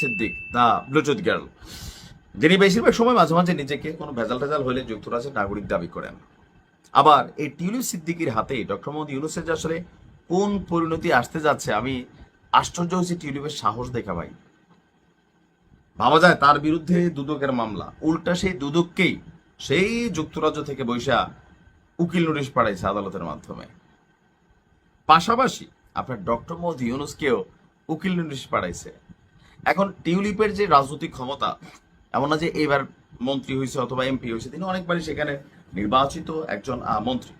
Siddique Bluetooth girl. যিনি বেশিরভাগ সময় মাঝে মাঝে নিজেকে কোনো ভেজাল হলে যুক্তরাষ্ট্রের নাগরিক দাবি করেন। আবার এই টিউলিপ সিদ্দিকির হাতে ডক্টর মোহাম্মদ ইউনুসের যে আসলে কোন পরিণতি আসতে যাচ্ছে, আমি আশ্চর্য হয়েছি টিউলিপের সাহস দেখা ভাই ভাবা যায় তার বিরুদ্ধে দুদকের মামলা। উল্টা সেই দুদককেই সেই যুক্তরাজ্য থেকে বৈশা উকিল নোটিশ পাঠাইছে আদালতের মাধ্যমে। পাশাপাশি আপনার ডক্টর মোহাম্মদ ইউনুসকেও উকিল নোটিশ পাঠাইছে। এখন টিউলিপের যে রাজনৈতিক ক্ষমতা, এমন না যে এবার মন্ত্রী হয়েছে অথবা এমপি হয়েছে, তিনি অনেকবারই সেখানে নির্বাচিত একজন মন্ত্রী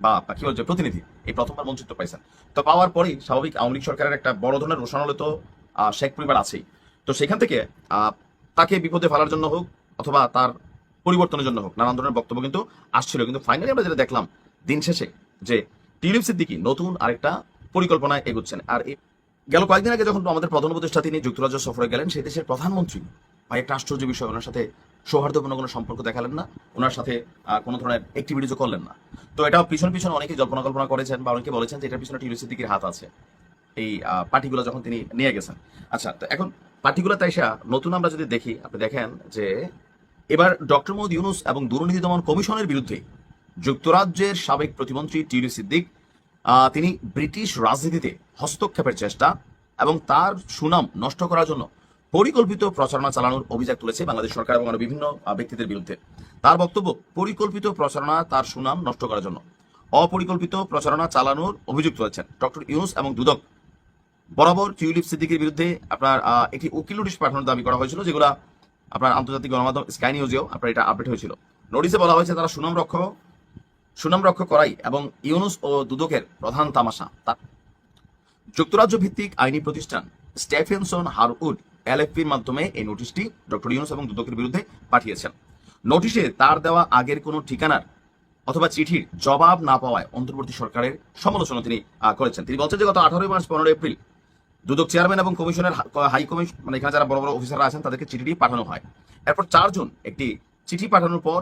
বা কি বলছে, প্রতিনিধি। এই প্রথমবার মন্ত্রিত্ব পাইছেন। তো পাওয়ার পরেই স্বাভাবিক আওয়ামী লীগ সরকারের একটা বড় ধরনের রোশনালে তো শেখ পরিবার আছেই। তো সেখান থেকে তাকে বিপদে ফেলার জন্য হোক অথবা তার পরিবর্তনের জন্য হোক, নানান ধরনের বক্তব্য কিন্তু আসছিল। কিন্তু ফাইনালি আমরা যেটা দেখলাম দিন শেষে যে টিলিপ সিদ্দিকি নতুন আরেকটা পরিকল্পনায় এগোচ্ছেন। আর এই- গেল কয়েকদিন আগে যখন আমাদের প্রধান উপদেষ্টা তিনি যুক্তরাজ্য সফরে গেলেন, সেই দেশের প্রধানমন্ত্রী ভাই একটা আশ্চর্য বিষয় ওনার সাথে সৌহার্দ্যপূর্ণ কোনো সম্পর্ক দেখালেন না, ওনার সাথে কোনো ধরনের অ্যাক্টিভিটিজও করলেন না। তো এটা পিছন পিছন অনেকে জল্পনা কল্পনা করেছেন বা অনেকে বলেছেন যে এটার পিছনে টিউলিপ সিদ্দিকির হাত আছে, এই পার্টিগুলো যখন তিনি নিয়ে গেছেন। আচ্ছা তো এখন পার্টিগুলো তাই নতুন আমরা যদি দেখি, আপনি দেখেন যে এবার ডক্টর মোহাম্মদ ইউনুস এবং দুর্নীতি দমন কমিশনের বিরুদ্ধে যুক্তরাজ্যের সাবেক প্রতিমন্ত্রী টিউলিপ সিদ্দিক তিনি ব্রিটিশ রাজনীতিতে হস্তক্ষেপের চেষ্টা এবং তার সুনাম নষ্ট করার জন্য পরিকল্পিত প্রচারণা চালানোর অভিযোগ তুলেছে বাংলাদেশ সরকার এবং আরও বিভিন্ন ব্যক্তিদের বিরুদ্ধে। তার বক্তব্য, পরিকল্পিত প্রচারণা তার সুনাম নষ্ট করার জন্য। অপরিকল্পিত প্রচারণা চালানোর অভিযোগ তুলেছেন ডক্টর ইউনুস এবং দুদক। বরাবর টিউলিপ সিদ্দিকের বিরুদ্ধে আপনার একটি উকিল নোটিশ পাঠানোর দাবি করা হয়েছিল, যেগুলো আপনার আন্তর্জাতিক গণমাধ্যম স্কাই নিউজেও আপনার এটা আপডেট হয়েছিল। নোটিশে বলা হয়েছে, তারা সুনাম রক্ষক সুনাম রক্ষা করাই এবং ইউনুস ও দুদকের প্রধান তামাশা তা- যুক্তরাজ্য ভিত্তিক আইনি প্রতিষ্ঠান স্টেফেনসন হারউড এলএফপির মাধ্যমে এই নোটিশটি ডক্টর ইউনুস এবং দুদকের বিরুদ্ধে পাঠিয়েছেন। নোটিশে তার দেওয়া আগের কোনো ঠিকানার অথবা চিঠির জবাব না পাওয়ায় অন্তর্বর্তী সরকারের সমালোচনা তিনি করেছেন। তিনি বলছেন যে গত আঠারোই মার্চ পনেরো এপ্রিল দুদক চেয়ারম্যান এবং কমিশনের হাই কমিশন মানে এখানে যারা বড় বড় অফিসাররা আছেন তাদেরকে চিঠিটি পাঠানো হয়। এরপর চারজন একটি চিঠি পাঠানোর পর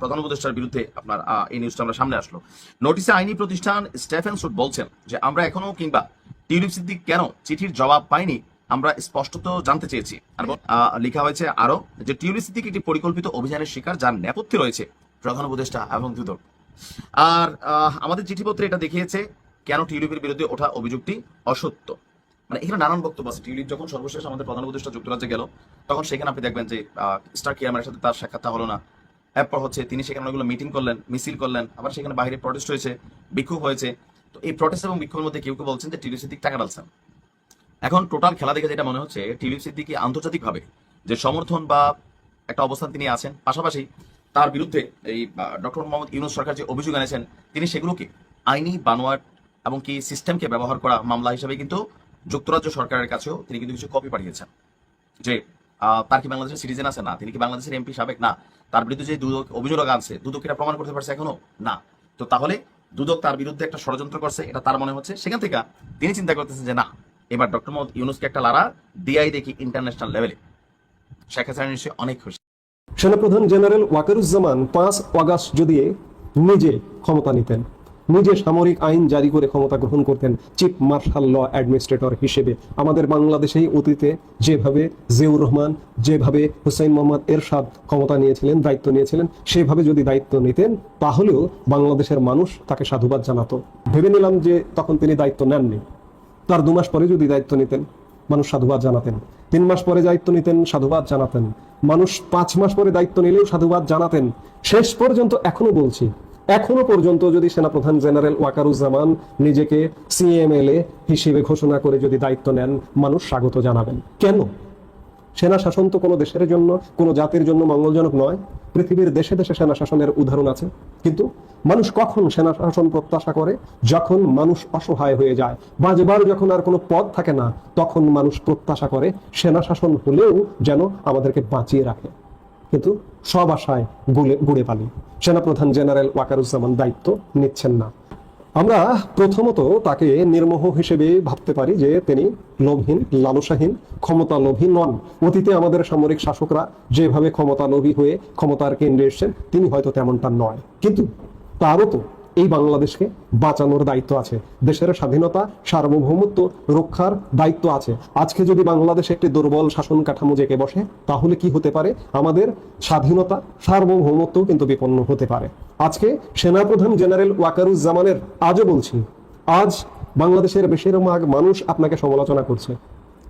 প্রধান উপদেষ্টার বিরুদ্ধে আপনার এই নিউজটা আমরা সামনে আসলো। নোটিশে আইনি প্রতিষ্ঠান স্টেফেন সুট বলছেন যে, আমরা এখনও কিংবা টিউলিপ সিদ্দিক কেন চিঠির জবাব পাইনি, আমরা স্পষ্টত জানতে চেয়েছি। লেখা হয়েছে আরও যে, টিউলিপ সিদ্দিক একটি পরিকল্পিত অভিযানের শিকার যার নেপথ্যে রয়েছে। প্রধান উপদেষ্টা এবং দুদক আর আমাদের চিঠিপত্রে এটা দেখিয়েছে, কেন টিউলিপের বিরুদ্ধে ওঠা অভিযোগটি অসত্য? মানে এখানে নানান বক্তব্য আছে। টিউলিপ যখন সর্বশেষ আমাদের প্রধান উপদেষ্টা যুক্তরাজ্যে গেল, তখন সেখানে আপনি দেখবেন যে স্টার কিয়ামের সাথে তার সাক্ষাৎটা হলো না। এরপর হচ্ছে তিনি সেখানে অনেকগুলো মিটিং করলেন, মিছিল করলেন, আবার সেখানে বাইরে প্রটেস্ট হয়েছে, বিক্ষোভ হয়েছে। তো এই প্রটেস্ট এবং বিক্ষোভের মধ্যে কেউ কেউ বলছেন যে টিউলিপ সিদ্দিক টাকা ডালছেন এখন টোটাল খেলা দেখে যেটা মনে হচ্ছে টিউলিপ সিদ্দিকি আন্তর্জাতিকভাবে যে সমর্থন বা একটা অবস্থান তিনি আছেন, পাশাপাশি তার বিরুদ্ধে এই ডক্টর মোহাম্মদ ইউনুস সরকার যে অভিযোগ এনেছেন, তিনি সেগুলোকে আইনি, বানোয়াট এবং কি সিস্টেমকে ব্যবহার করা মামলা হিসেবে কিন্তু যুক্তরাজ্য সরকারের কাছেও তিনি কিন্তু কিছু কপি পাঠিয়েছেন। যে তার কি বাংলাদেশের সিটিজেন আছে? না। তিনি কি বাংলাদেশের এমপি সাবেক? না। তার বিরুদ্ধে যে দুদক, অভিযোগ আছে, দুদক এটা প্রমাণ করতে পারছে এখনও? না। তো তাহলে দুদক তার বিরুদ্ধে একটা ষড়যন্ত্র করছে, এটা তার মনে হচ্ছে। সেখান থেকে তিনি চিন্তা করতেছেন যে, না, এবার ডক্টর মোহাম্মদ ইউনুসকে একটা লারা দিয়াই দেখি ইন্টারন্যাশনাল লেভেলে শেখ হাসিনা নিশ্চয়ই অনেক খুশি। সেনাপ্রধান জেনারেল ওয়াকারুজ্জামান পাঁচ অগাস্ট যদি নিজে ক্ষমতা নিতেন। নিজে সামরিক আইন জারি করে ক্ষমতা গ্রহণ করতেন চিফ মার্শাল ল অ্যাডমিনিস্ট্রেটর হিসেবে। আমাদের বাংলাদেশেই অতীতে যেভাবে জিয়াউর রহমান, যেভাবে হুসাইন মোহাম্মদ এরশাদ ক্ষমতা নিয়েছিলেন, দায়িত্ব নিয়েছিলেন, সেভাবে যদি দায়িত্ব নিতেন, তাহলেও বাংলাদেশের মানুষ তাকে সাধুবাদ জানাতো। ভেবে নিলাম যে তখন তিনি দায়িত্ব নেননি। তার দু মাস পরে যদি দায়িত্ব নিতেন, মানুষ সাধুবাদ জানাতেন। তিন মাস পরে দায়িত্ব নিতেন, সাধুবাদ জানাতেন। মানুষ পাঁচ মাস পরে দায়িত্ব নিলেও সাধুবাদ জানাতেন। শেষ পর্যন্ত এখনও বলছি এখনও পর্যন্ত যদি সেনাপ্রধান জেনারেল ওয়াকারুজ্জামান নিজেকে সিএমএলএ হিসেবে ঘোষণা করে যদি দায়িত্ব নেন, মানুষ স্বাগত জানাবেন। কেন? সেনা শাসন তো কোনো দেশের জন্য, কোনো জাতির জন্য মঙ্গলজনক নয়। পৃথিবীর দেশে দেশে সেনা শাসনের উদাহরণ আছে। কিন্তু মানুষ কখন সেনা শাসন প্রত্যাশা করে? যখন মানুষ অসহায় হয়ে যায়। বাজবার যখন আর কোনো পদ থাকে না, তখন মানুষ প্রত্যাশা করে সেনা শাসন হলেও যেন আমাদেরকে বাঁচিয়ে রাখে। কিন্তু সব আশায় গুলে গুড়ে পালি। সেনাপ্রধান জেনারেল ওয়াকারুজ্জামান দায়িত্ব নিচ্ছেন না। আমরা প্রথমত তাকে নির্মোহ হিসেবে ভাবতে পারি যে তিনি লোভহীন, লালসাহীন ক্ষমতা লোভী নন। অতীতে আমাদের সামরিক শাসকরা যেভাবে ক্ষমতা লোভী হয়ে ক্ষমতার কেন্দ্রে এসছেন, তিনি হয়তো তেমনটা নয়। কিন্তু তারও তো এই বাংলাদেশকে বাঁচানোর দায়িত্ব আছে। দেশের স্বাধীনতা, সার্বভৌমত্ব রক্ষার দায়িত্ব আছে। আজকে যদি বাংলাদেশে একটি দুর্বল শাসন কাঠামো জেকে বসে, তাহলে কি হতে পারে? আমাদের স্বাধীনতা, সার্বভৌমত্ব কিন্তু বিপন্ন হতে পারে। আজকে সেনাপ্রধান জেনারেল ওয়াকারুজ্জামানের, আজও বলছি, আজ বাংলাদেশের বেশিরভাগ মানুষ আপনাকে সমালোচনা করছে।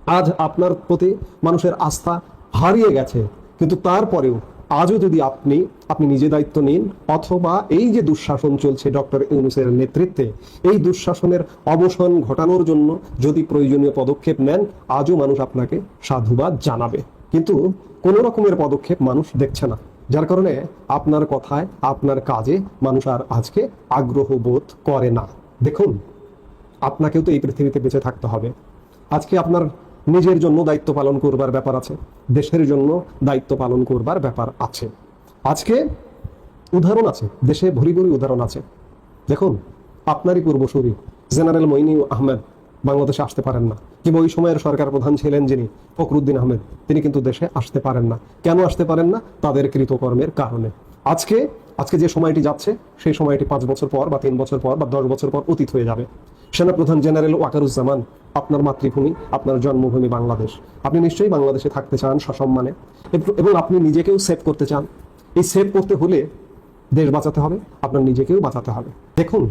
আজ আপনার প্রতি মানুষের আস্থা হারিয়ে গেছে। কিন্তু তারপরেও আজও যদি আপনি আপনি নিজে দায়িত্ব নিন, অথবা এই যে দুঃশাসন চলছে ডক্টর ইউনুসের নেতৃত্বে, এই দুঃশাসনের অবসান ঘটানোর জন্য যদি প্রয়োজনীয় পদক্ষেপ নেন, আজও মানুষ আপনাকে সাধুবাদ জানাবে। কিন্তু কোনো রকমের পদক্ষেপ মানুষ দেখছে না। যার কারণে আপনার কথায়, আপনার কাজে মানুষ আর আজকে আগ্রহ বোধ করে না। দেখুন, আপনাকেও তো এই পৃথিবীতে বেঁচে থাকতে হবে। আজকে আপনার নিজের জন্য দায়িত্ব পালন করবার ব্যাপার আছে, দেশের জন্য দায়িত্ব পালন করবার ব্যাপার আছে। আজকে উদাহরণ আছে, দেশে ভরি ভরি উদাহরণ আছে। দেখুন, আপনারই পূর্বসূরি, জেনারেল মইনি আহমেদ, বাংলাদেশে আসতে পারেন না। কিংবা ওই সময়ের সরকার প্রধান ছিলেন যিনি, ফখরুদ্দিন আহমেদ। তিনি কিন্তু দেশে আসতে পারেন না। কেন আসতে পারেন না? তাদের কৃতকর্মের কারণে। আজকে আজকে যে সময়টি যাচ্ছে, সেই সময়টি পাঁচ বছর পর বা তিন বছর পর বা দশ বছর পর অতীত হয়ে যাবে। সেনাপ্রধান জেনারেল ওয়াকারুজ্জামান, আপনার মাতৃভূমি, আপনার জন্মভূমি বাংলাদেশ। আপনি নিশ্চয়ই বাংলাদেশে থাকতে চান সসম্মানে। এবং- আপনি নিজেকেও সেভ করতে চান। এই সেভ করতে হলে দেশ বাঁচাতে হবে, আপনার নিজেকেও বাঁচাতে হবে। দেখুন,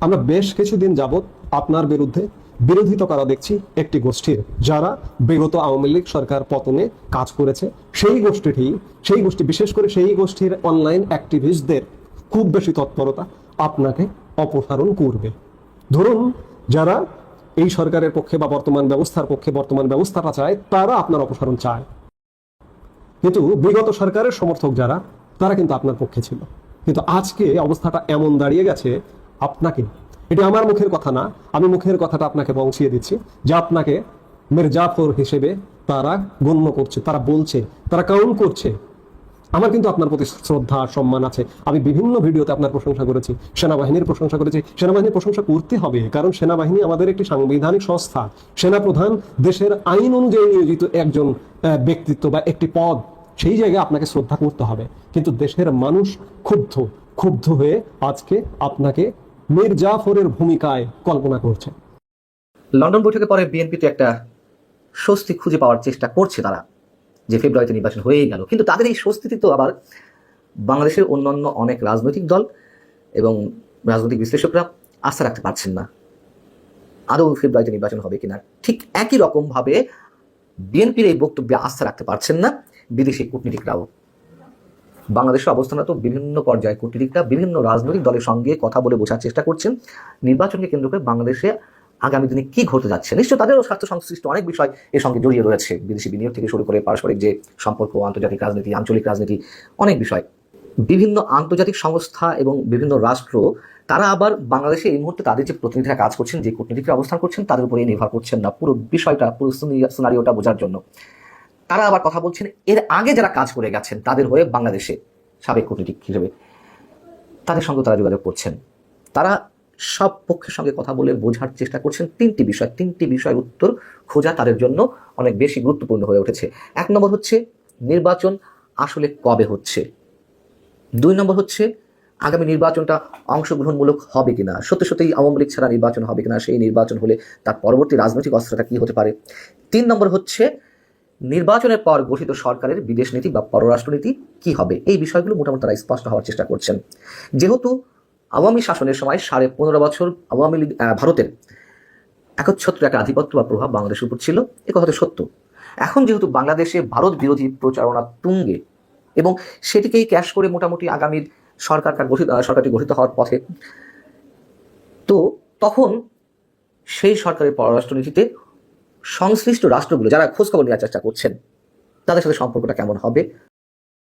আমরা বেশ কিছুদিন যাবৎ আপনার বিরুদ্ধে বিরোধিতা করা দেখছি একটি গোষ্ঠীর, যারা বিগত আওয়ামী লীগ সরকার পতনে কাজ করেছে, সেই গোষ্ঠীটি, সেই গোষ্ঠী, বিশেষ করে সেই গোষ্ঠীর অনলাইন অ্যাক্টিভিস্টদের খুব বেশি তৎপরতা আপনাকে অপসারণ করবে। ধরুন, যারা এই সরকারের পক্ষে বা বর্তমান ব্যবস্থার পক্ষে বর্তমান ব্যবস্থাটা চায়, তারা আপনার অপসারণ চায়। কিন্তু বিগত সরকারের সমর্থক যারা, তারা কিন্তু আপনার পক্ষে ছিল। কিন্তু আজকে অবস্থাটা এমন দাঁড়িয়ে গেছে, আপনাকে এটা আমার মুখের কথা না, আমি মুখের কথাটা আপনাকে পৌঁছিয়ে দিচ্ছি। যে আপনাকে মির্জাফর হিসেবে তারা গণ্য করছে, তারা বলছে, তারা কাউন্ট করছে। আমার কিন্তু আপনার প্রতি শ্রদ্ধা, সম্মান আছে। আমি বিভিন্ন ভিডিওতে আপনার প্রশংসা করেছি, সেনাবাহিনীর প্রশংসা করেছি। সেনাবাহিনীর প্রশংসা করতে হবে, কারণ সেনাবাহিনী আমাদের একটি সাংবিধানিক সংস্থা। সেনাপ্রধান দেশের আইন অনুযায়ী নিয়োজিত একজন ব্যক্তিত্ব বা একটি পদ, সেই জায়গায় আপনাকে শ্রদ্ধা করতে হবে। কিন্তু দেশের মানুষ ক্ষুব্ধ ক্ষুব্ধ হয়ে আজকে আপনাকে মীর জাফরের ভূমিকায় কল্পনা করছে লন্ডন বৈঠকের পরে বিএনপিতে একটা স্বস্তি খুঁজে পাওয়ার চেষ্টা করছে তারা, যে ফেব্রুয়ারিতে নির্বাচন হয়েই গেল। কিন্তু তাদের এই স্বস্তিতে তো আবার বাংলাদেশের অন্যান্য অনেক রাজনৈতিক দল এবং রাজনৈতিক বিশ্লেষকরা আস্থা রাখতে পারছেন না, আদৌ ফেব্রুয়ারিতে নির্বাচন হবে কিনা। ঠিক একই রকমভাবে বিএনপির এই বক্তব্যে আস্থা রাখতে পারছেন না বিদেশি কূটনীতিকরাও। বাংলাদেশের অবস্থানে তো বিভিন্ন পর্যায়ে কূটনীতিকরা বিভিন্ন রাজনৈতিক দলের সঙ্গে কথা বলে বোঝার চেষ্টা করছেন। নির্বাচনকে কেন্দ্র করে বাংলাদেশে আগামী দিনে কি ঘটতে যাচ্ছে? নিশ্চয় তাদেরও স্বার্থ সংশ্লিষ্ট অনেক বিষয় এর সঙ্গে জড়িয়ে রয়েছে। বিদেশি বিনিয়োগ থেকে শুরু করে পারস্পরিক যে সম্পর্ক, আন্তর্জাতিক রাজনীতি, আঞ্চলিক রাজনীতি, অনেক বিষয়। বিভিন্ন আন্তর্জাতিক সংস্থা এবং বিভিন্ন রাষ্ট্র, তারা আবার বাংলাদেশে এই মুহূর্তে তাদের যে প্রতিনিধিরা কাজ করছেন, যে কূটনীতিকরা অবস্থান করছেন, তাদের উপরে নির্ভর করছেন না। পুরো বিষয়টা, পুরো সিনারিওটা বোঝার জন্য। তারা আবার কথা বলছেন, এর আগে যারা কাজ করে গেছেন, তাদের হয়ে বাংলাদেশে সাবেক কূটনীতিক হিসেবে তাদের সঙ্গে তারা যোগাযোগ করছেন। তারা সব পক্ষের সঙ্গে কথা বলে বোঝার চেষ্টা করছেন। তিনটি বিষয়, তিনটি বিষয়ের উত্তর খোঁজা তাদের জন্য অনেক বেশি গুরুত্বপূর্ণ হয়ে উঠেছে। এক নম্বর হচ্ছে নির্বাচন আসলে কবে হচ্ছে? দুই নম্বর হচ্ছে আগামী নির্বাচনটা অংশগ্রহণমূলক হবে কিনা? সত্যি সত্যি আওয়ামী লীগ ছাড়া নির্বাচন হবে কিনা? সেই নির্বাচন হলে তার পরবর্তী রাজনৈতিক অস্ত্রটা কি হতে পারে? তিন নম্বর হচ্ছে নির্বাচনের পর গঠিত সরকারের বিদেশ নীতি বা পররাষ্ট্রনীতি কি হবে? এই বিষয়গুলো মোটামুটি তারা স্পষ্ট হওয়ার চেষ্টা করছেন। যেহেতু আওয়ামী শাসনের সময় সাড়ে পনেরো বছর আওয়ামী লীগ ভারতের একচ্ছত্র একটা আধিপত্য বা প্রভাব বাংলাদেশের উপর ছিল, এ কথা সত্য। এখন যেহেতু বাংলাদেশে ভারত বিরোধী প্রচারণা তুঙ্গে এবং সেটিকেই ক্যাশ করে মোটামুটি আগামীর সরকার গঠিত সরকারটি গঠিত হওয়ার পথে, তো তখন সেই সরকারের পররাষ্ট্রনীতিতে সংশ্লিষ্ট রাষ্ট্রগুলো যারা খোঁজখবর নেওয়ার চেষ্টা করছেন তাদের সাথে সম্পর্কটা কেমন হবে?